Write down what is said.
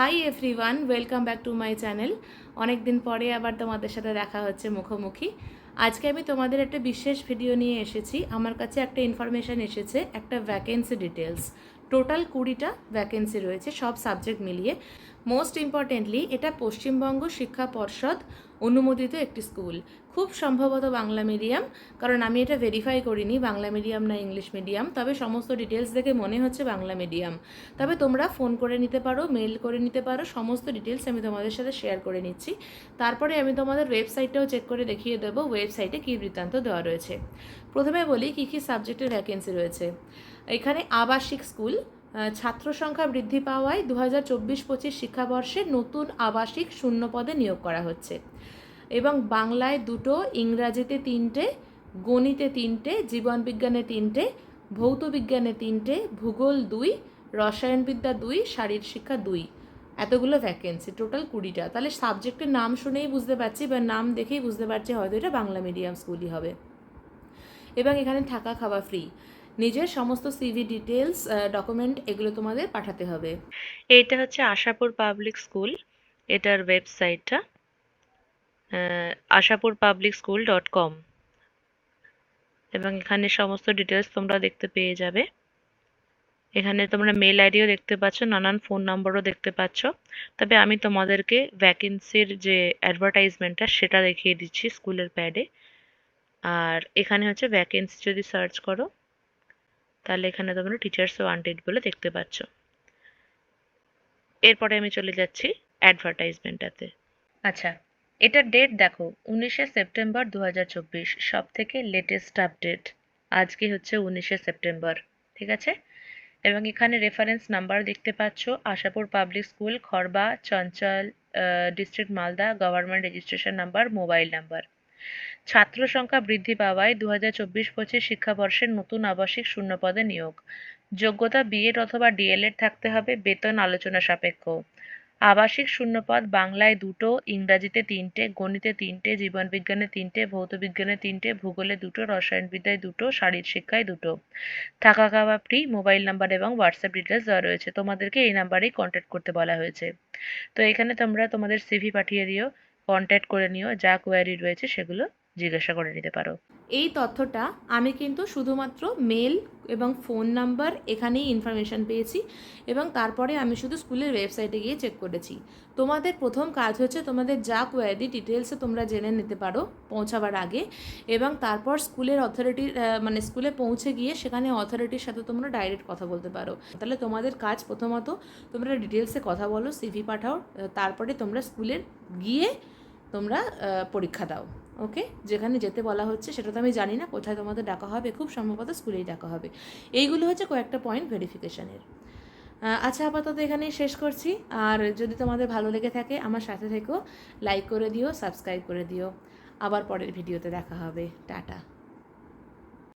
Hi everyone welcome back to my channel অনেক দিন পরে আবার তোমাদের সাথে দেখা হচ্ছে মুখোমুখি। আজকে আমি তোমাদের একটা বিশেষ ভিডিও নিয়ে এসেছি। আমার কাছে একটা ইনফরমেশান এসেছে, একটা ভ্যাকেন্সি ডিটেলস টোটাল কুড়িটা ভ্যাকেন্সি রয়েছে, সব সাবজেক্ট মিলিয়ে। মোস্ট ইম্পর্টেন্টলি এটা পশ্চিমবঙ্গ শিক্ষা পর্ষদ অনুমোদিত একটি স্কুল। খুব সম্ভবত বাংলা মিডিয়াম কারণ আমি এটা ভেরিফাই করিনি, বাংলা মিডিয়াম না ইংলিশ মিডিয়াম তবে সমস্ত ডিটেলস দেখে মনে হচ্ছে বাংলা মিডিয়াম তবে তোমরা ফোন করে নিতে পারো মেল করে নিতে পারো, সমস্ত ডিটেলস আমি তোমাদের সাথে শেয়ার করে নিচ্ছি। তারপরে আমি তোমাদের ওয়েবসাইটটাও চেক করে দেখিয়ে দেবো ওয়েবসাইটে কী বৃত্তান্ত দেওয়া রয়েছে। প্রথমে বলি কী কী সাবজেক্টের ভ্যাকেন্সি রয়েছে। এখানে আবাসিক স্কুল ছাত্র সংখ্যা বৃদ্ধি পাওয়ায় দু হাজার চব্বিশ পঁচিশ শিক্ষাবর্ষে নতুন আবাসিক শূন্য পদে নিয়োগ করা হচ্ছে। এবং বাংলায় দুটো, ইংরাজিতে তিনটে, গণিতে তিনটে, জীবনবিজ্ঞানে তিনটে ভৌত বিজ্ঞানে তিনটে, ভূগোল দুই, রসায়নবিদ্যা দুই, শারীর শিক্ষা দুই। এতগুলো ভ্যাকেন্সি টোটাল কুড়িটা। তাহলে সাবজেক্টের নাম শুনেই বুঝতে পারছি বা নাম দেখেই বুঝতে পারছি হয়তো এটা বাংলা মিডিয়াম স্কুলই হবে। এবং এখানে থাকা খাওয়া ফ্রি নিজের সমস্ত সিভি ডিটেলস ডকুমেন্ট এগুলো তোমাদের পাঠাতে হবে। এইটা হচ্ছে আশাপুর পাবলিক স্কুল এটার ওয়েবসাইটটা Ashapur public school dot com এবং এখানে সমস্ত ডিটেলস তোমরা দেখতে পেয়ে যাবে। এখানে তোমরা মেল আইডিও দেখতে পাচ্ছ, নানান ফোন নম্বরও দেখতে পাচ্ছ। তবে আমি তোমাদেরকে ভ্যাকেন্সির যে অ্যাডভার্টাইজমেন্টটা সেটা দেখিয়ে দিচ্ছি স্কুলের প্যাডে আর এখানে হচ্ছে ভ্যাকেন্সি যদি সার্চ করো তাহলে এখানে তোমরা টিচার্স ওয়ান্টেড বলে দেখতে পাচ্ছ। এরপরে আমি চলে যাচ্ছি অ্যাডভার্টাইজমেন্টটাতে আচ্ছা এটার ডেট দেখো, উনিশে সেপ্টেম্বর দু হাজার চব্বিশ সব থেকে লেটেস্ট আপডেট আজকে হচ্ছে উনিশে সেপ্টেম্বর, ঠিক আছে? এবং এখানে রেফারেন্স নাম্বার দেখতে পাচ্ছ, Ashapur public school Kharba, Chanchal district Malda government registration number mobile number ছাত্র সংখ্যা বৃদ্ধি পাওয়ায় দু হাজার চব্বিশ পঁচিশ শিক্ষাবর্ষের নতুন আবাসিক শূন্য পদে নিয়োগ। যোগ্যতা বিএড অথবা ডিএলএড থাকতে হবে বেতন আলোচনা সাপেক্ষ। আবাসিক শূন্যপদ বাংলায় দুটো, ইংরাজিতে তিনটে, গণিতে তিনটে, জীবনবিজ্ঞানে তিনটে, ভৌতবিজ্ঞানে তিনটে, ভূগোলে দুটো, রসায়নবিদ্যায় দুটো, শারীর শিক্ষায় দুটো। থাকা খাওয়া ফ্রি মোবাইল নাম্বার এবং হোয়াটসঅ্যাপ ডিটেলস দেওয়া রয়েছে। তোমাদেরকে এই নাম্বারেই কন্ট্যাক্ট করতে বলা হয়েছে। তো এখানে তোমরা তোমাদের সিভি পাঠিয়ে দিও কন্ট্যাক্ট করে নিও, যা কোয়ারি রয়েছে সেগুলো জিজ্ঞাসা করে নিতে পারো। এই তথ্যটা আমি কিন্তু শুধুমাত্র মেল এবং ফোন নাম্বার এখানেই ইনফরমেশান পেয়েছি এবং তারপরে আমি শুধু স্কুলের ওয়েবসাইটে গিয়ে চেক করেছি। তোমাদের প্রথম কাজ হচ্ছে তোমাদের যা কোয়ারি ডিটেলসে তোমরা জেনে নিতে পারো পৌঁছাবার আগে এবং তারপর স্কুলের অথরিটির মানে স্কুলে পৌঁছে গিয়ে সেখানে অথরিটির সাথে তোমরা ডাইরেক্ট কথা বলতে পারো। তাহলে তোমাদের কাজ প্রথমত তোমরা ডিটেলসে কথা বলো সিভি পাঠাও তারপরে তোমরা স্কুলের গিয়ে তোমরা পরীক্ষা দাও। ওকে? যেখানে যেতে বলা হচ্ছে, সেটা তো আমি জানি না, কোথায় তোমাদের ডাকা হবে, খুব সম্ভবত স্কুলেই ডাকা হবে। এইগুলো হচ্ছে কয়েকটা পয়েন্ট ভেরিফিকেশানের আচ্ছা আপাতত এখানেই শেষ করছি। আর যদি তোমাদের ভালো লেগে থাকে, আমার সাথে থেকেও লাইক করে দিও সাবস্ক্রাইব করে দিও। আবার পরের ভিডিওতে দেখা হবে। টাটা।